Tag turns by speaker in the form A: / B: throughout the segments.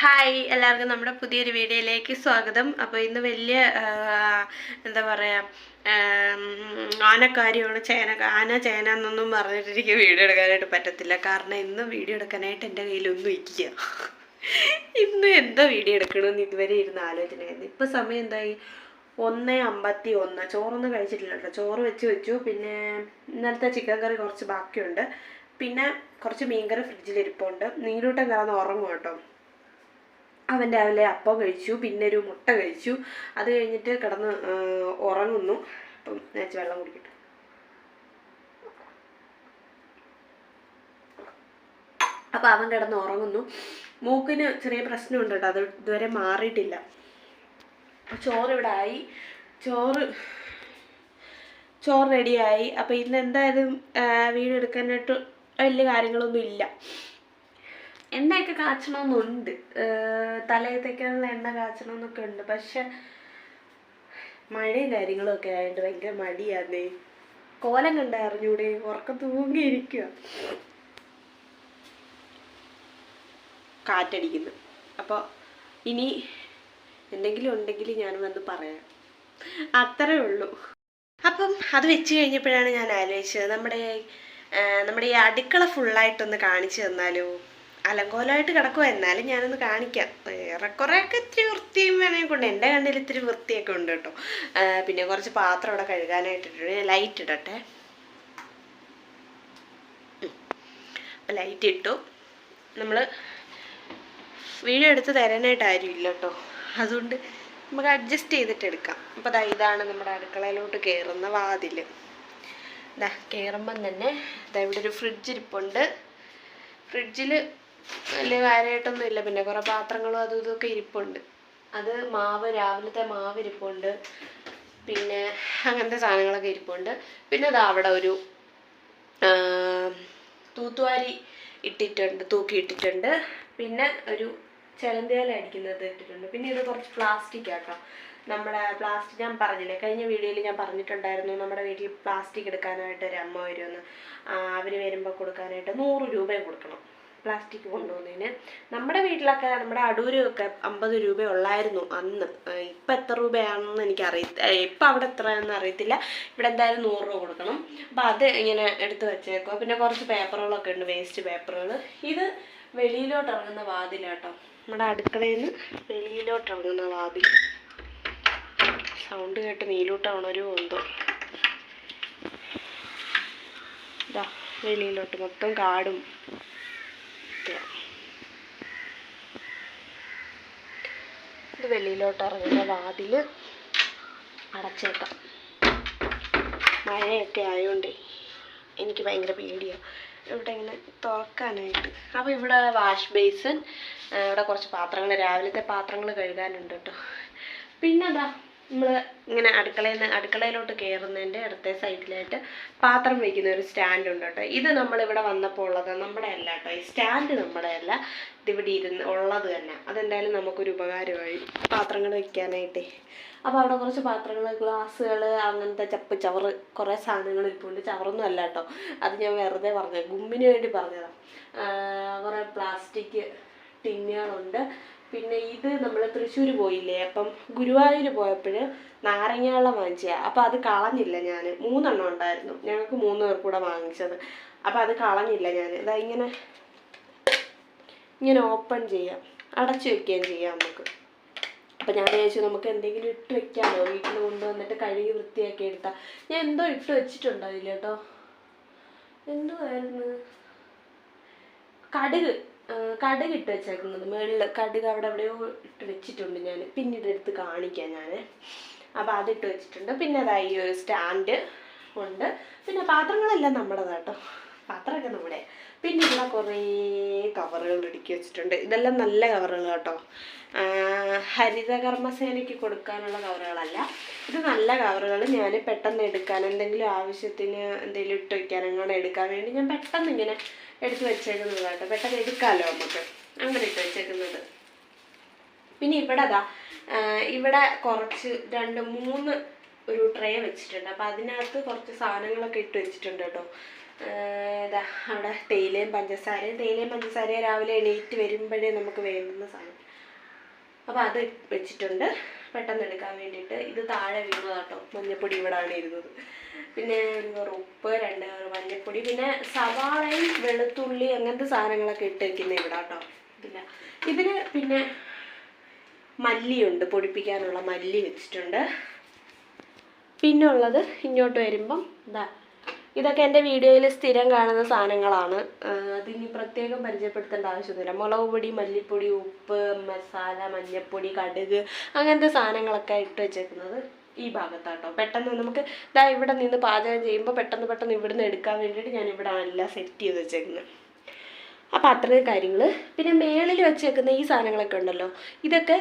A: Hi എല്ലാവർക്കും നമ്മുടെ പുതിയൊരു വീഡിയോയിലേക്ക് സ്വാഗതം. അപ്പോൾ ഇന്ന് വലിയ എന്താ പറയുക ആനക്കാര്യമാണ് ചേന ആന ചേന എന്നൊന്നും പറഞ്ഞിട്ട് എനിക്ക് വീഡിയോ എടുക്കാനായിട്ട് പറ്റത്തില്ല. കാരണം ഇന്ന് വീഡിയോ എടുക്കാനായിട്ട് എന്റെ കയ്യിലൊന്നും ഇല്ല. ഇന്ന് എന്താ വീഡിയോ എടുക്കണമെന്ന് ഇതുവരെ ഇരുന്ന് ആലോചനയായിരുന്നു ഇപ്പോൾ സമയം എന്തായി? ഒന്ന് അമ്പത്തി ഒന്ന് ചോറൊന്നും കഴിച്ചിട്ടില്ല കേട്ടോ. ചോറ് വെച്ച് വെച്ചു. പിന്നെ ഇന്നലത്തെ ചിക്കൻ കറി കുറച്ച് ബാക്കിയുണ്ട്. പിന്നെ കുറച്ച് മീൻകറി ഫ്രിഡ്ജിൽ ഇരിപ്പുണ്ട് നീലൂട്ടം കിടന്ന് ഉറങ്ങും കേട്ടോ? അവൻ രാവിലെ അപ്പം കഴിച്ചു പിന്നെ ഒരു മുട്ട കഴിച്ചു. അത് കഴിഞ്ഞിട്ട് കിടന്ന് ഉറങ്ങുന്നു. അപ്പം ഞാൻ വെള്ളം കുടിക്കട്ടെ. അപ്പം അവൻ കിടന്ന് ഉറങ്ങുന്നു. മൂക്കിന് ചെറിയ പ്രശ്നമുണ്ട് കേട്ടോ. അത് ഇതുവരെ മാറിയിട്ടില്ല. ചോറ് ഇവിടെ ആയി. ചോറ് ചോറ് റെഡിയായി അപ്പോൾ ഇന്ന് എന്തായാലും വീഡിയോ എടുക്കാനായിട്ട് വലിയ കാര്യങ്ങളൊന്നും ഇല്ല. എണ്ണയൊക്കെ കാച്ചണമെന്നുണ്ട് തലയിൽ തേക്കാനുള്ള എണ്ണ കാച്ചണമെന്നൊക്കെ ഉണ്ട്. പക്ഷെ മഴയും കാര്യങ്ങളും ഒക്കെ ആയതുകൊണ്ട് ഭയങ്കര മടിയാന്നേ. കോലം കണ്ട അറിഞ്ഞൂടെ? ഉറക്കം തൂങ്ങിയിരിക്കുക കാറ്റടിക്കുന്നു. അപ്പോൾ ഇനി എന്തെങ്കിലും ഉണ്ടെങ്കിൽ ഞാൻ വന്ന് പറയാം. അത്രേ ഉള്ളൂ. അപ്പം അത് വെച്ച് കഴിഞ്ഞപ്പോഴാണ് ഞാൻ ആലോചിച്ചത്. നമ്മുടെ നമ്മുടെ ഈ അടുക്കള ഫുള്ളായിട്ടൊന്ന് കാണിച്ചു തന്നാലോ? അലങ്കോലമായിട്ട് കിടക്കുക എന്നാലും ഞാനൊന്ന് കാണിക്കാം. ഏറെക്കുറെയൊക്കെ ഇത്തിരി വൃത്തിയും വേണമെങ്കിൽ കൊണ്ട് എന്റെ കണ്ണിൽ ഇത്തിരി വൃത്തിയൊക്കെ ഉണ്ട് കേട്ടോ. പിന്നെ കുറച്ച് പാത്രം ഇവിടെ കഴുകാനായിട്ടിട്ടുണ്ട്. ലൈറ്റ് ഇടട്ടെ. ലൈറ്റ് ഇട്ടു. നമ്മൾ വീഡിയോ എടുത്ത് തരാനായിട്ട് ആരും ഇല്ല കേട്ടോ. അതുകൊണ്ട് നമുക്ക് അഡ്ജസ്റ്റ് ചെയ്തിട്ട് എടുക്കാം. അപ്പോൾ ദാ ഇതാണ് നമ്മുടെ അടുക്കളയിലോട്ട് കയറുന്ന വാതിൽ ദാ കയറുമ്പം തന്നെ ദാ ഇവിടെ ഒരു ഫ്രിഡ്ജ് ഇരിപ്പുണ്ട്. ഫ്രിഡ്ജിൽ വലിയ കാര്യമായിട്ടൊന്നും ഇല്ല. പിന്നെ കുറേ പാത്രങ്ങളും അതും ഇതൊക്കെ ഇരിപ്പുണ്ട്. അത് മാവ് രാവിലത്തെ മാവ് ഇരിപ്പുണ്ട്. പിന്നെ അങ്ങനത്തെ സാധനങ്ങളൊക്കെ ഇരിപ്പുണ്ട്. പിന്നെ ദാ അവിടെ ഒരു തൂത്തുവാരി ഇട്ടിട്ടുണ്ട് തൂക്കി ഇട്ടിട്ടുണ്ട്. പിന്നെ ഒരു ചിലന്തേല അടിക്കുന്നത് ഇട്ടിട്ടുണ്ട്. പിന്നെ ഇത് കുറച്ച് പ്ലാസ്റ്റിക് ആട്ടോ. നമ്മുടെ പ്ലാസ്റ്റിക് ഞാൻ പറഞ്ഞില്ലേ കഴിഞ്ഞ വീഡിയോയിൽ ഞാൻ പറഞ്ഞിട്ടുണ്ടായിരുന്നു നമ്മുടെ വീട്ടിൽ പ്ലാസ്റ്റിക് എടുക്കാനായിട്ട് ഒരു അമ്മ വരുമെന്ന് അവർ വരുമ്പോൾ കൊടുക്കാനായിട്ട് നൂറ് രൂപയും കൊടുക്കണം. പ്ലാസ്റ്റിക് കൊണ്ടുപോകുന്നതിന് നമ്മുടെ വീട്ടിലൊക്കെ നമ്മുടെ അടൂരൊക്കെ അമ്പത് രൂപ ഉള്ളായിരുന്നു അന്ന്. ഇപ്പം എത്ര രൂപയാണെന്ന് എനിക്ക് അറിയ ഇപ്പം അവിടെ എത്രയാണെന്ന് അറിയത്തില്ല. ഇവിടെ എന്തായാലും നൂറ് രൂപ കൊടുക്കണം. അപ്പം അത് ഇങ്ങനെ എടുത്ത് വെച്ചേക്കുക പിന്നെ കുറച്ച് പേപ്പറുകളൊക്കെ ഉണ്ട് വേസ്റ്റ് പേപ്പറുകൾ ഇത് വെളിയിലോട്ട് ഇറങ്ങുന്ന വാതിലാട്ടോ നമ്മുടെ അടുക്കളയിൽ നിന്ന് വെളിയിലോട്ട് ഇറങ്ങുന്ന വാതിൽ. സൗണ്ട് കേട്ട് നീലൂട്ട് ഉണരുമോ എന്തോ. ഇതാ വെളിയിലോട്ട്. മൊത്തം കാടും ഇതാ. ഇത് വെളിയിലോട്ട് ഇറങ്ങുന്ന വാതിൽ അടച്ചേക്കാം. മഴയൊക്കെ ആയതുകൊണ്ടേ എനിക്ക് ഭയങ്കര പേടിയാണ് ഇവിടെ ഇങ്ങനെ തുറക്കാനായിട്ട്. അപ്പോൾ ഇവിടെ വാഷ് ബേസിൻ ഇവിടെ കുറച്ച് പാത്രങ്ങൾ രാവിലത്തെ പാത്രങ്ങൾ കഴുകാനുണ്ട് കേട്ടോ. പിന്നെന്താ? നമ്മൾ ഇങ്ങനെ അടുക്കളയിൽ നിന്ന് അടുക്കളയിലോട്ട് കയറുന്നതിന്റെ ഇടത്തെ സൈഡിലായിട്ട് പാത്രം വയ്ക്കുന്ന ഒരു സ്റ്റാൻഡ് ഉണ്ട് കേട്ടോ. ഇത് നമ്മളിവിടെ വന്നപ്പോൾ ഉള്ളത് നമ്മുടെ അല്ല കേട്ടോ. ഈ സ്റ്റാൻഡ് നമ്മുടെ അല്ല. ഇതിവിടെ ഇരുന്ന് ഉള്ളത് തന്നെ. അതെന്തായാലും നമുക്കൊരു ഉപകാരമായി. പാത്രങ്ങൾ വയ്ക്കാനായിട്ടേ അപ്പോൾ അവിടെ കുറച്ച് പാത്രങ്ങൾ ഗ്ലാസ്സുകൾ അങ്ങനത്തെ ചപ്പ് ചവറ് കുറേ സാധനങ്ങൾ ഇരിപ്പുണ്ട്. ചവറൊന്നും അല്ല കേട്ടോ. അത് ഞാൻ വെറുതെ പറഞ്ഞത്. ഗുമ്മിന് വേണ്ടി പറഞ്ഞതാണ് കുറേ പ്ലാസ്റ്റിക് ടിന്നുകളുണ്ട്. പിന്നെ ഇത് നമ്മൾ തൃശ്ശൂർ പോയില്ലേ അപ്പം ഗുരുവായൂർ പോയപ്പോൾ നാരങ്ങാവെള്ളം വാങ്ങിച്ചത്. അപ്പോൾ അത് കളഞ്ഞില്ല ഞാൻ മൂന്നെണ്ണം ഉണ്ടായിരുന്നു. ഞങ്ങൾക്ക് മൂന്ന് പേർ കൂടെ വാങ്ങിച്ചത്. അപ്പോൾ അത് കളഞ്ഞില്ല ഞാൻ ഇതാ ഇങ്ങനെ ഇങ്ങനെ ഓപ്പൺ ചെയ്യാം. അടച്ചു വെക്കുകയും ചെയ്യാം നമുക്ക്. അപ്പം ഞാൻ വിചാരിച്ചു നമുക്ക് എന്തെങ്കിലും ഇട്ട് വെക്കാമോ? വീട്ടിൽ കൊണ്ടുവന്നിട്ട് കഴുകി വൃത്തിയാക്കി എടുത്താൽ ഞാൻ എന്തോ ഇട്ട് വെച്ചിട്ടുണ്ട് അതിൽ കേട്ടോ. എന്തോ ആയിരുന്നു കടുക്. കടുക് ഇട്ട് വെച്ചേക്കുന്നത്. മുകളിൽ കടുക് അവിടെ എവിടെയോ ഇട്ട് വെച്ചിട്ടുണ്ട് ഞാൻ പിന്നീട് എടുത്ത് കാണിക്കാം ഞാൻ അപ്പോൾ അതിട്ട് വെച്ചിട്ടുണ്ട്. പിന്നെ അതാ ഈ ഒരു സ്റ്റാൻഡ് ഉണ്ട്. പിന്നെ പാത്രങ്ങളെല്ലാം നമ്മുടേതാ കേട്ടോ പാത്രമൊക്കെ നമ്മുടെ. പിന്നെ ഇവിടെ കുറേ കവറുകൾ ഇടുക്കി വെച്ചിട്ടുണ്ട്. ഇതെല്ലാം നല്ല കവറുകൾ കേട്ടോ ഹരിതകർമ്മസേനയ്ക്ക് കൊടുക്കാനുള്ള കവറുകളല്ല. ഇത് നല്ല കവറുകൾ ഞാൻ പെട്ടെന്ന് എടുക്കാൻ എന്തെങ്കിലും ആവശ്യത്തിന് എന്തെങ്കിലും ഇട്ട് വെക്കാൻ അങ്ങനെ എടുക്കാൻ വേണ്ടി ഞാൻ പെട്ടെന്ന് ഇങ്ങനെ എടുത്ത് വെച്ചേക്കുന്നത് കേട്ടോ പെട്ടെന്ന് എടുക്കാമല്ലോ നമുക്ക്? അങ്ങനെ ഇട്ട് വെച്ചേക്കുന്നത്. പിന്നെ ഇവിടെ അതാ ഇവിടെ കുറച്ച് രണ്ട് മൂന്ന് ഒരു ട്രേ വെച്ചിട്ടുണ്ട്. അപ്പം അതിനകത്ത് കുറച്ച് സാധനങ്ങളൊക്കെ ഇട്ട് വെച്ചിട്ടുണ്ട് കേട്ടോ. ഇതാ അവിടെ തേയിലയും പഞ്ചസാരയും. തേയിലയും പഞ്ചസാരയും രാവിലെ എണീറ്റ് വരുമ്പോഴേ നമുക്ക് വേണ്ടുന്ന സാധനം. അപ്പോൾ അത് വെച്ചിട്ടുണ്ട്. പെട്ടെന്ന് എടുക്കാൻ വേണ്ടിയിട്ട്. ഇത് താഴെ വീണത് കേട്ടോ മഞ്ഞപ്പൊടി ഇവിടെയാണ് ഇരുന്നത്. പിന്നെ ഒരു ഉപ്പ് രണ്ട് മഞ്ഞപ്പൊടി പിന്നെ സവാളയും വെളുത്തുള്ളി അങ്ങനത്തെ സാധനങ്ങളൊക്കെ ഇട്ട് വെക്കുന്ന ഇവിടെ കേട്ടോ പിന്നെ ഇതിന് പിന്നെ മല്ലിയുണ്ട്. പൊടിപ്പിക്കാനുള്ള മല്ലി വെച്ചിട്ടുണ്ട്. പിന്നെ ഉള്ളത് ഇങ്ങോട്ട് വരുമ്പം ഇതാ ഇതൊക്കെ എന്റെ വീഡിയോയിൽ സ്ഥിരം കാണുന്ന സാധനങ്ങളാണ്. അതിനി പ്രത്യേകം പരിചയപ്പെടുത്തേണ്ട ആവശ്യമൊന്നുമില്ല. മുളക് പൊടി മല്ലിപ്പൊടി ഉപ്പ് മസാല മഞ്ഞൾപ്പൊടി കടുക് അങ്ങനത്തെ സാധനങ്ങളൊക്കെ ഇട്ട് വെച്ചേക്കുന്നത് ഈ ഭാഗത്താട്ടോ. പെട്ടെന്ന് നമുക്ക് ഇതാ ഇവിടെ നിന്ന് പാചകം ചെയ്യുമ്പോൾ പെട്ടെന്ന് പെട്ടെന്ന് ഇവിടുന്ന് എടുക്കാൻ വേണ്ടിയിട്ട് ഞാൻ ഇവിടെ എല്ലാം സെറ്റ് ചെയ്ത് വെച്ചേക്കുന്നത് അപ്പോൾ അത്രയും കാര്യങ്ങൾ പിന്നെ മേളിൽ വെച്ചേക്കുന്ന ഈ സാധനങ്ങളൊക്കെ ഉണ്ടല്ലോ. ഇതൊക്കെ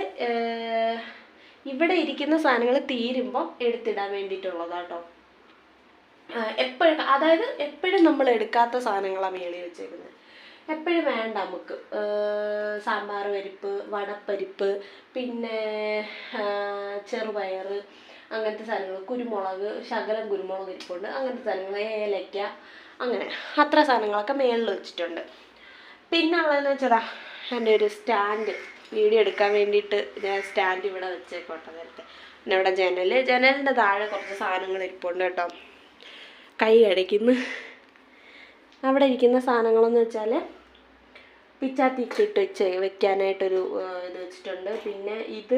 A: ഇവിടെ ഇരിക്കുന്ന സാധനങ്ങൾ തീരുമ്പോൾ എടുത്തിടാൻ വേണ്ടിയിട്ടുള്ളതാട്ടോ. എപ്പോഴും അതായത് എപ്പോഴും നമ്മൾ എടുക്കാത്ത സാധനങ്ങളാണ് മേളിൽ വെച്ചേക്കുന്നത്. എപ്പോഴും വേണ്ട നമുക്ക്. സാമ്പാർ പരിപ്പ് വടപ്പരിപ്പ് പിന്നെ ചെറുപയർ അങ്ങനത്തെ സാധനങ്ങൾ കുരുമുളക് ശകലം കുരുമുളക് ഇരിപ്പുണ്ട് അങ്ങനത്തെ സാധനങ്ങൾ ഏലയ്ക്ക അങ്ങനെ അത്ര സാധനങ്ങളൊക്കെ മേളിൽ വെച്ചിട്ടുണ്ട്. പിന്നെ ഉള്ളതെന്ന് വെച്ചതാ എന്റെ ഒരു സ്റ്റാൻഡ് വീഡിയോ എടുക്കാൻ വേണ്ടിയിട്ട് ഞാൻ സ്റ്റാൻഡ് ഇവിടെ വെച്ചേക്കോട്ടെ നേരത്തെ. പിന്നെ ഇവിടെ ജനൽ ജനലിന്റെ താഴെ കുറച്ച് സാധനങ്ങൾ ഇരിപ്പുണ്ട് കേട്ടോ. കൈ അടയ്ക്കുന്നു. അവിടെ ഇരിക്കുന്ന സാധനങ്ങളെന്ന് വെച്ചാൽ പിച്ചാത്തിക്ക് ഇട്ട് വെച്ച് വെക്കാനായിട്ടൊരു ഇത് വെച്ചിട്ടുണ്ട്. പിന്നെ ഇത്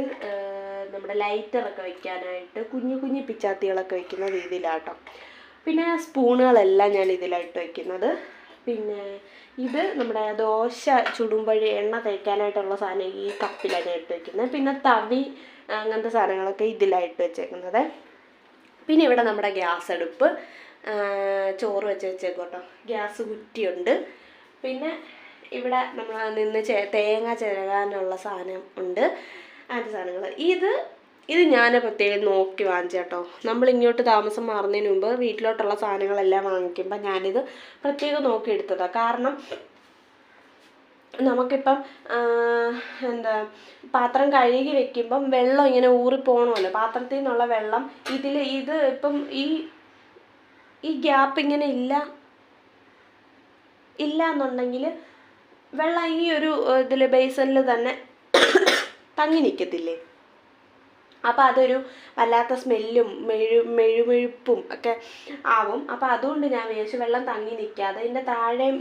A: നമ്മുടെ ലൈറ്ററൊക്കെ വെക്കാനായിട്ട് കുഞ്ഞു കുഞ്ഞു പിച്ചാത്തികളൊക്കെ വെക്കുന്ന രീതിയിലാട്ടോ. പിന്നെ സ്പൂണുകളെല്ലാം ഞാൻ ഇതിലായിട്ട് വെക്കുന്നത്. പിന്നെ ഇത് നമ്മുടെ ദോശ ചുടുമ്പഴി എണ്ണ തേക്കാനായിട്ടുള്ള സാധനം ഈ കപ്പിലാണ് ഇട്ട് വെക്കുന്നത്. പിന്നെ തവി അങ്ങനത്തെ സാധനങ്ങളൊക്കെ ഇതിലായിട്ട് വെച്ചേക്കുന്നത്. പിന്നെ ഇവിടെ നമ്മുടെ ഗ്യാസ് അടുപ്പ് ചോറ് വെച്ച് വെച്ചേക്കോട്ടോ ഗ്യാസ് കുറ്റിയുണ്ട്. പിന്നെ ഇവിടെ നമ്മൾ നിന്ന് തേങ്ങ ചിരകാനുള്ള സാധനം ഉണ്ട്. അങ്ങനത്തെ സാധനങ്ങൾ. ഇത് ഇത് ഞാൻ പ്രത്യേകം നോക്കി വാങ്ങിച്ച കേട്ടോ നമ്മൾ ഇങ്ങോട്ട് താമസം മാറുന്നതിന് മുമ്പ് വീട്ടിലോട്ടുള്ള സാധനങ്ങളെല്ലാം വാങ്ങിക്കുമ്പോൾ ഞാനിത് പ്രത്യേകം നോക്കി എടുത്തതാണ് കാരണം നമുക്കിപ്പം എന്താ പാത്രം കഴുകി വെക്കുമ്പം വെള്ളം ഇങ്ങനെ ഊറിപ്പോണമല്ലോ. പാത്രത്തിൽ നിന്നുള്ള വെള്ളം ഇതിൽ ഇത് ഇപ്പം ഈ ഈ ഗ്യാപ്പ് ഇങ്ങനെ ഇല്ല. ഇല്ല എന്നുണ്ടെങ്കിൽ വെള്ളം ഈ ഒരു ഇതിൽ ബേസണിൽ തന്നെ തങ്ങി നിൽക്കത്തില്ലേ അപ്പോൾ അതൊരു വല്ലാത്ത സ്മെല്ലും മെഴു മെഴുമെഴുപ്പും ഒക്കെ ആവും. അപ്പോൾ അതുകൊണ്ട് ഞാൻ വിചാരിച്ചു വെള്ളം തങ്ങി നിൽക്കാതെ അതിന്റെ താഴെയും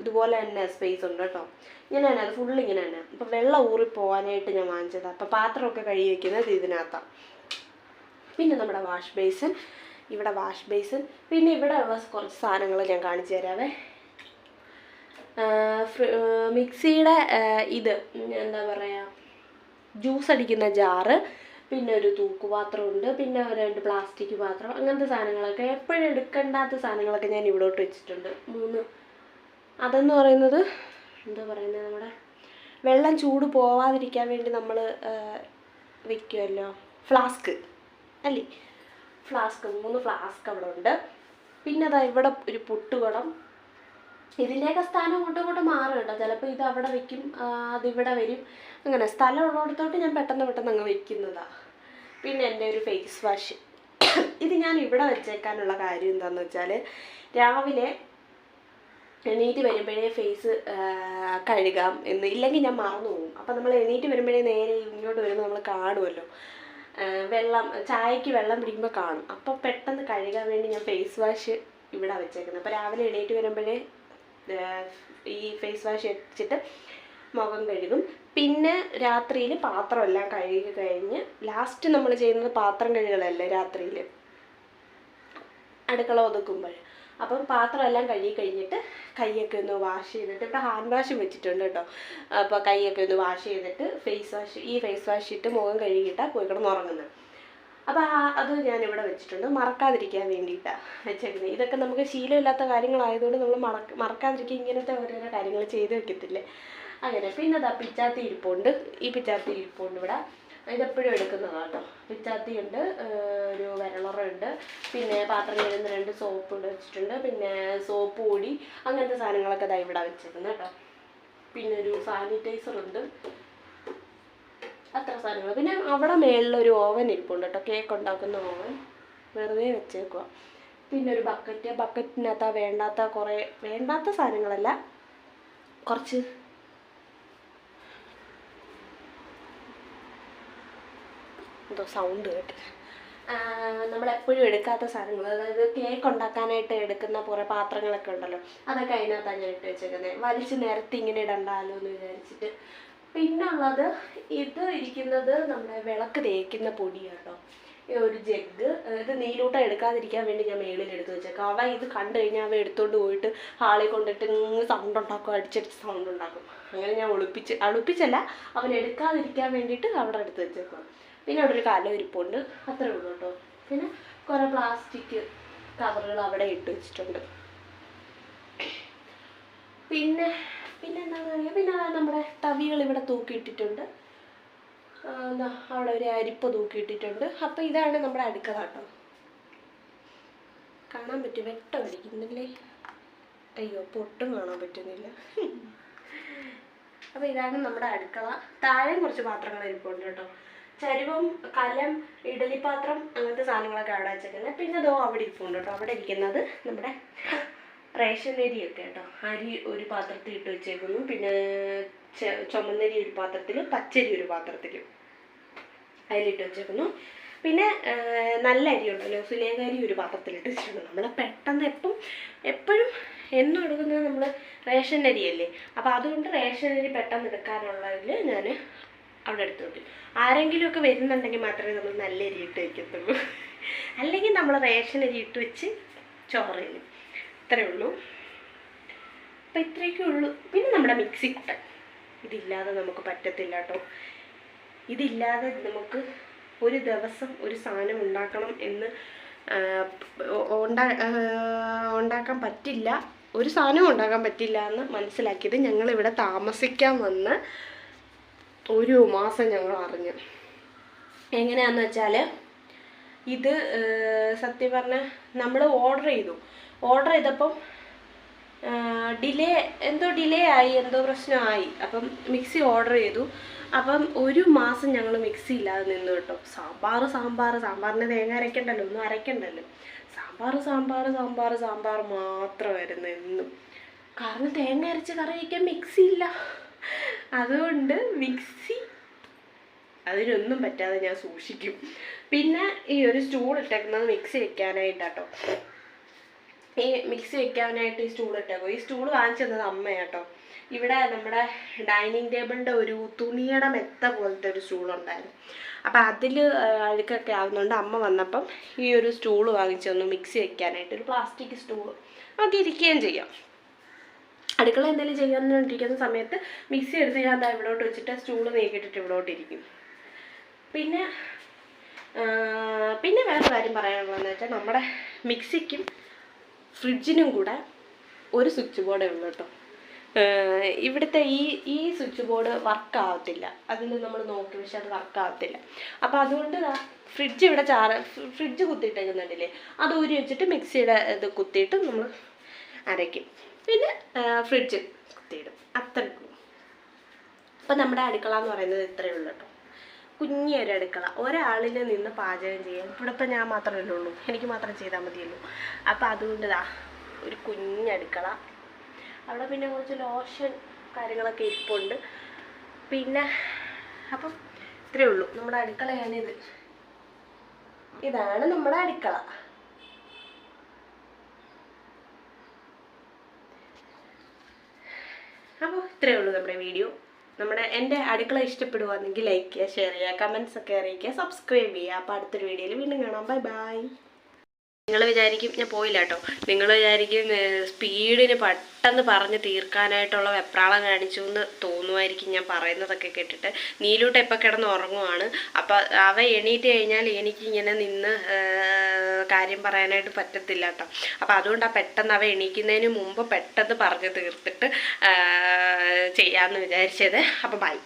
A: ഇതുപോലെ തന്നെ സ്പേസ് ഉണ്ട് കേട്ടോ. ഇങ്ങനെ തന്നെ അത് ഫുള്ള് ഇങ്ങനെ തന്നെ അപ്പോൾ വെള്ളം ഊറി പോകാനായിട്ട് ഞാൻ വാങ്ങിച്ചതാണ് അപ്പോൾ പാത്രമൊക്കെ കഴുകി വെക്കുന്നത് ഇതിനകത്താണ് പിന്നെ നമ്മുടെ വാഷ് ബേസിൻ ഇവിടെ വാഷ് ബേസിൻ. പിന്നെ ഇവിടെ ഉള്ള കുറച്ച് സാധനങ്ങൾ ഞാൻ കാണിച്ചു ആ, മിക്സിയുടെ ഇത് എന്താ പറയുക ജ്യൂസ് അടിക്കുന്ന ജാറ് പിന്നെ ഒരു തൂക്കുപാത്രമുണ്ട് പിന്നെ രണ്ട് പ്ലാസ്റ്റിക് പാത്രം അങ്ങനത്തെ സാധനങ്ങളൊക്കെ. എപ്പോഴും എടുക്കേണ്ടാത്ത സാധനങ്ങളൊക്കെ ഞാൻ ഇവിടോട്ട് വെച്ചിട്ടുണ്ട്. മൂന്ന്. അതെന്ന് പറയുന്നത് എന്താ പറയുന്നത് നമ്മുടെ വെള്ളം ചൂട് പോവാതിരിക്കാൻ വേണ്ടി നമ്മൾ വെക്കുമല്ലോ ഫ്ലാസ്ക് അല്ലേ? ഫ്ലാസ്ക് മൂന്ന് ഫ്ലാസ്ക് അവിടെ ഉണ്ട് പിന്നെ അതാ ഇവിടെ ഒരു പുട്ടുകുടം ഇതിന്റെയൊക്കെ സ്ഥാനം അങ്ങോട്ടും ഇങ്ങോട്ടും മാറും കേട്ടോ ചിലപ്പോൾ ഇത് അവിടെ വെക്കും അതിവിടെ വരും. അങ്ങനെ സ്ഥലം ഉള്ളിടത്തോട്ട് ഞാൻ പെട്ടെന്ന് പെട്ടെന്ന് അങ്ങ് വെക്കുന്നതാണ് പിന്നെ എന്റെ ഒരു ഫേസ് വാഷ് ഇത് ഞാൻ ഇവിടെ വെച്ചേക്കാനുള്ള കാര്യം എന്താണെന്ന് വെച്ചാൽ രാവിലെ എണീറ്റ് വരുമ്പോഴേ ഫേസ് കഴുകാം എന്ന്. ഇല്ലെങ്കിൽ ഞാൻ മറന്നു പോകും അപ്പം നമ്മൾ എണീറ്റ് വരുമ്പോഴേ നേരെ ഇങ്ങോട്ട് വരുമ്പോൾ നമ്മൾ കാണുമല്ലോ. വെള്ളം ചായക്ക് വെള്ളം പിടിക്കുമ്പോൾ കാണും. അപ്പോൾ പെട്ടെന്ന് കഴുകാൻ വേണ്ടി ഞാൻ ഫേസ് വാഷ് ഇവിടെ വെച്ചേക്കുന്നത്. അപ്പോൾ രാവിലെ എണീറ്റ് വരുമ്പോഴേ ഈ ഫേസ് വാഷ് വെച്ചിട്ട് മുഖം കഴുകും. പിന്നെ രാത്രിയിൽ പാത്രമെല്ലാം കഴുകി കഴിഞ്ഞ് ലാസ്റ്റ് നമ്മൾ ചെയ്യുന്നത് പാത്രം കഴുകലല്ലേ രാത്രിയിൽ അടുക്കള ഒതുക്കുമ്പോൾ അപ്പം പാത്രമെല്ലാം കഴുകി കഴിഞ്ഞിട്ട് കൈയൊക്കെ ഒന്ന് വാഷ് ചെയ്തിട്ട് ഇവിടെ ഹാൻഡ് വാഷും വെച്ചിട്ടുണ്ട് കേട്ടോ. അപ്പോൾ കൈയൊക്കെ ഒന്ന് വാഷ് ചെയ്തിട്ട് ഫേസ് വാഷ് ഈ ഫേസ് വാഷ് ഇട്ട് മുഖം കഴുകിയിട്ടാണ് പോയി കിടന്ന് ഉറങ്ങുന്നത്. അപ്പോൾ അത് ഞാനിവിടെ വെച്ചിട്ടുണ്ട്. മറക്കാതിരിക്കാൻ വേണ്ടിയിട്ടാണ് വെച്ചേക്കുന്നത്. ഇതൊക്കെ നമുക്ക് ശീലമില്ലാത്ത കാര്യങ്ങളായതുകൊണ്ട് നമ്മൾ മറക്ക മറക്കാതിരിക്കുക ഇങ്ങനത്തെ ഓരോരോ കാര്യങ്ങൾ ചെയ്ത് വെക്കത്തില്ലേ? അങ്ങനെ. പിന്നെ അതാ പിച്ചാത്തി ഇരിപ്പുണ്ട്. ഈ പിച്ചാത്തി ഇരിപ്പുണ്ട് ഇവിടെ. ഇതെപ്പോഴും എടുക്കുന്നതാണ് കേട്ടോ ഉണ്ട് ഒരു വിരളറുണ്ട് പിന്നെ പാത്രം കഴുകുന്ന രണ്ട് സോപ്പ് ഉണ്ട് വെച്ചിട്ടുണ്ട് പിന്നെ സോപ്പ് പൊടി അങ്ങനത്തെ സാധനങ്ങളൊക്കെ ഇതാ ഇവിടെ വെച്ചേക്കുന്നത് കേട്ടോ പിന്നെ ഒരു സാനിറ്റൈസർ ഉണ്ട്. അത്ര സാധനങ്ങൾ പിന്നെ അവിടെ മേളിലൊരു ഓവൻ ഇരിപ്പുണ്ട് കേട്ടോ കേക്ക് ഉണ്ടാക്കുന്ന ഓവൻ. വെറുതെ വെച്ചേക്കുക പിന്നെ ഒരു ബക്കറ്റ്. ബക്കറ്റിനകത്ത് വേണ്ടാത്ത കുറേ വേണ്ടാത്ത സാധനങ്ങളല്ല കുറച്ച് എന്തോ സൗണ്ട് കേട്ട്. നമ്മളെപ്പോഴും എടുക്കാത്ത സാധനങ്ങൾ അതായത് കേക്ക് ഉണ്ടാക്കാനായിട്ട് എടുക്കുന്ന കുറേ പാത്രങ്ങളൊക്കെ ഉണ്ടല്ലോ അതൊക്കെ അതിനകത്താണ് ഞാൻ ഇട്ട് വെച്ചേക്കുന്നത് വലിച്ച് നിരത്തി ഇങ്ങനെ ഇടണ്ടാലോ എന്ന് വിചാരിച്ചിട്ട്. പിന്നെ ഉള്ളത് ഇത് ഇരിക്കുന്നത് നമ്മുടെ വിളക്ക് തേക്കുന്ന പൊടിയാണോ ഈ ഒരു ജഗ് ഇത് നീലൂട്ട എടുക്കാതിരിക്കാൻ വേണ്ടി ഞാൻ മേളിൽ എടുത്ത് വെച്ചേക്കാം. അവ ഇത് കണ്ടു കഴിഞ്ഞാൽ അവ എടുത്തുകൊണ്ട് പോയിട്ട് ഹാളിൽ കൊണ്ടിട്ട് സൗണ്ട് ഉണ്ടാക്കും അടിച്ചടിച്ച് സൗണ്ട് ഉണ്ടാക്കും. അങ്ങനെ ഞാൻ ഒളിപ്പിച്ച് ഒളിപ്പിച്ചല്ല അവൻ എടുക്കാതിരിക്കാൻ വേണ്ടിയിട്ട് അവിടെ എടുത്ത് വെച്ചേക്കാം. പിന്നെ അവിടെ ഒരു കലം ഇരിപ്പുണ്ട് അത്രേ ഉള്ളൂ കേട്ടോ. പിന്നെ കുറേ പ്ലാസ്റ്റിക് കവറുകൾ അവിടെ ഇട്ട് വെച്ചിട്ടുണ്ട്. പിന്നെ പിന്നെ എന്താണെന്ന് പറയുക പിന്നെ നമ്മുടെ തവികൾ ഇവിടെ തൂക്കിയിട്ടിട്ടുണ്ട്. എന്താ അവിടെ ഒരു അരിപ്പ തൂക്കിയിട്ടിട്ടുണ്ട്. അപ്പോൾ ഇതാണ് നമ്മുടെ അടുക്കള കേട്ടോ. കാണാൻ പറ്റും. വെട്ടം അടിക്കുന്നില്ലേ അയ്യോ പൊട്ടും കാണാൻ പറ്റുന്നില്ല. അപ്പോൾ ഇതാണ് നമ്മുടെ അടുക്കള. താഴെ കുറച്ച് പാത്രങ്ങൾ ഇരിപ്പുണ്ട് കേട്ടോ. ചരുവം കലം ഇഡലി പാത്രം അങ്ങനത്തെ സാധനങ്ങളൊക്കെ അവിടെ വെച്ചേക്കുന്നത്. പിന്നെ ദോ അവിടെ ഇരിപ്പുണ്ട് കേട്ടോ. അവിടെ ഇരിക്കുന്നത് നമ്മുടെ റേഷൻ അരിയൊക്കെ കേട്ടോ. അരി ഒരു പാത്രത്തിൽ ഇട്ട് വെച്ചേക്കുന്നു. പിന്നെ ചുമന്നരി ഒരു പാത്രത്തിൽ പച്ചരി ഒരു പാത്രത്തിൽ അതിലിട്ട് വെച്ചേക്കുന്നു. പിന്നെ നല്ല അരി ഉണ്ടല്ലോ സുലേഖ അരി ഒരു പാത്രത്തിലിട്ട് വെച്ചിട്ടുണ്ട്. നമ്മൾ പെട്ടെന്ന് എപ്പം എപ്പോഴും എന്നും എടുക്കുന്നത് നമ്മൾ റേഷൻ അരിയല്ലേ. അപ്പോൾ അതുകൊണ്ട് റേഷൻ അരി പെട്ടെന്ന് എടുക്കാനുള്ളതിൽ ഞാൻ അവിടെ എടുത്ത് വെക്കും ആരെങ്കിലുമൊക്കെ വരുന്നുണ്ടെങ്കിൽ മാത്രമേ നമ്മൾ നല്ല അരി ഇട്ട് വയ്ക്കത്തുള്ളൂ. അല്ലെങ്കിൽ നമ്മൾ റേഷൻ അരി ഇട്ട് വെച്ച് ചോറ് ചെയ്യും ഇത്രയേ ഉള്ളൂ. അപ്പം ഇത്രയൊക്കെ ഉള്ളൂ. പിന്നെ നമ്മുടെ മിക്സി കുട്ടൻ. ഇതില്ലാതെ നമുക്ക് പറ്റത്തില്ല കേട്ടോ. ഇതില്ലാതെ നമുക്ക് ഒരു ദിവസം ഒരു സാധനം ഉണ്ടാക്കണം എന്ന് ഉണ്ടാ ഉണ്ടാക്കാൻ പറ്റില്ല. ഒരു സാധനവും ഉണ്ടാക്കാൻ പറ്റില്ല എന്ന് മനസ്സിലാക്കിയത് ഞങ്ങളിവിടെ താമസിക്കാൻ വന്ന് ഒരു മാസം ഞങ്ങൾ അറിഞ്ഞു. എങ്ങനെയാന്ന് വെച്ചാൽ ഇത് സത്യം പറഞ്ഞാൽ നമ്മൾ ഓർഡർ ചെയ്തു. ഓർഡർ ചെയ്തപ്പം ഡിലേ എന്തോ ഡിലേ ആയി എന്തോ പ്രശ്നമായി അപ്പം മിക്സി ഓർഡർ ചെയ്തു. അപ്പം ഒരു മാസം ഞങ്ങൾ മിക്സി ഇല്ലാതെ നിന്നു കേട്ടോ. സാമ്പാർ സാമ്പാർ സാമ്പാറിന് തേങ്ങ അരയ്ക്കണ്ടല്ലോ ഒന്നും അരയ്ക്കണ്ടല്ലോ. സാമ്പാർ സാമ്പാർ സാമ്പാർ സാമ്പാർ മാത്രമായിരുന്നു എന്നും. കാരണം തേങ്ങ അരച്ച് കറി വയ്ക്കാൻ മിക്സി ഇല്ല. അതുകൊണ്ട് മിക്സി അതിനൊന്നും പറ്റാതെ ഞാൻ സൂക്ഷിക്കും. പിന്നെ ഈ ഒരു സ്റ്റൂൾ ഇട്ടേക്കുന്നത് മിക്സി വെക്കാനായിട്ടാട്ടോ. ഈ മിക്സി വെക്കാനായിട്ട് ഈ സ്റ്റൂൾ ഇട്ടേക്കും ഈ സ്റ്റൂൾ വാങ്ങിച്ചു തന്നത് അമ്മയാട്ടോ. ഇവിടെ നമ്മുടെ ഡൈനിങ് ടേബിളിന്റെ ഒരു തുണിയുടെ മെത്ത പോലത്തെ ഒരു സ്റ്റൂൾ ഉണ്ടായിരുന്നു. അപ്പം അതിൽ അഴുക്കൊക്കെ ആവുന്നതുകൊണ്ട് അമ്മ വന്നപ്പം ഈ ഒരു സ്റ്റൂൾ വാങ്ങിച്ചു തന്നു മിക്സി വെക്കാനായിട്ട്. ഒരു പ്ലാസ്റ്റിക് സ്റ്റൂൾ നമുക്ക് ഇരിക്കുകയും ചെയ്യാം. അടുക്കള എന്തെങ്കിലും ചെയ്യാനിരിക്കുന്ന സമയത്ത് മിക്സി എടുത്ത് ഞാൻ ദാ ഇവിടോട്ട് വെച്ചിട്ട് സ്റ്റൂൾ നീക്കിയിട്ടിട്ട് ഇവിടോട്ട് ഇരിക്കും. പിന്നെ പിന്നെ വേറെ കാര്യം പറയാനുള്ളതെന്ന് വെച്ചാൽ നമ്മുടെ മിക്സിക്കും ഫ്രിഡ്ജിനും കൂടെ ഒരു സ്വിച്ച് ബോർഡേ ഉള്ളൂ കേട്ടോ. ഇവിടുത്തെ ഈ ഈ സ്വിച്ച് ബോർഡ് വർക്ക് ആവത്തില്ല അതിൽ നമ്മൾ നോക്കി പക്ഷെ അത് വർക്ക് ആവത്തില്ല അപ്പോൾ അതുകൊണ്ട് ഫ്രിഡ്ജ് ഇവിടെ ചാറ് ഫ്രിഡ്ജ് കുത്തിയിട്ടേക്കുന്നുണ്ടല്ലേ? അത് ഊരി വെച്ചിട്ട് മിക്സിയുടെ ഇത് കുത്തിയിട്ട് നമ്മൾ അരയ്ക്കും. പിന്നെ ഫ്രിഡ്ജ് കുത്തിയിടും. അത്രേ ഉള്ളൂ അപ്പം നമ്മുടെ അടുക്കള എന്ന് പറയുന്നത് ഇത്രയേ ഉള്ളൂ കേട്ടോ. കുഞ്ഞൊരു അടുക്കള. ഒരാളിൽ നിന്ന് പാചകം ചെയ്യാം ഇവിടെ ഇപ്പം ഞാൻ മാത്രമല്ലേ ഉള്ളൂ. എനിക്ക് മാത്രം ചെയ്താൽ മതിയല്ലോ. അപ്പം അതുകൊണ്ട് ദാ ഒരു കുഞ്ഞടുക്കള അവിടെ പിന്നെ കുറച്ച് ലോഷൻ കാര്യങ്ങളൊക്കെ ഇരിപ്പുണ്ട്. പിന്നെ അപ്പം ഇത്രയേ ഉള്ളൂ. നമ്മുടെ അടുക്കളയാണിത്. ഇതാണ് നമ്മുടെ അടുക്കള. അപ്പോൾ ഇത്രയേ ഉള്ളൂ നമ്മുടെ വീഡിയോ. നമ്മുടെ എന്റെ അടുക്കള ഇഷ്ടപ്പെടുവാണെങ്കിൽ ലൈക്ക് ചെയ്യുക ഷെയർ ചെയ്യുക കമൻസ് ഒക്കെ അറിയിക്കുക സബ്സ്ക്രൈബ് ചെയ്യുക. അപ്പോൾ അടുത്തൊരു വീഡിയോയിൽ വീണ്ടും കാണാം. ബൈ ബൈ നിങ്ങൾ വിചാരിക്കും ഞാൻ പോയില്ല കേട്ടോ നിങ്ങൾ വിചാരിക്കും സ്പീഡിന് പെട്ടെന്ന് പറഞ്ഞ് തീർക്കാനായിട്ടുള്ള വെപ്രാളം കാണിച്ചു എന്ന് തോന്നുമായിരിക്കും ഞാൻ പറയുന്നതൊക്കെ കേട്ടിട്ട്. നീലൂട്ട് എപ്പോൾ കിടന്ന് ഉറങ്ങുവാണ്. അപ്പോൾ അവ എണീറ്റ് കഴിഞ്ഞാൽ എനിക്ക് ഇങ്ങനെ നിന്ന് കാര്യം പറയാനായിട്ട് പറ്റത്തില്ല കേട്ടോ അപ്പോൾ അതുകൊണ്ട് ആ പെട്ടെന്ന് അവ എണീക്കുന്നതിന് മുമ്പ് പെട്ടെന്ന് പറഞ്ഞ് തീർത്തിട്ട് ചെയ്യാമെന്ന് വിചാരിച്ചത്. അപ്പം ബൈ.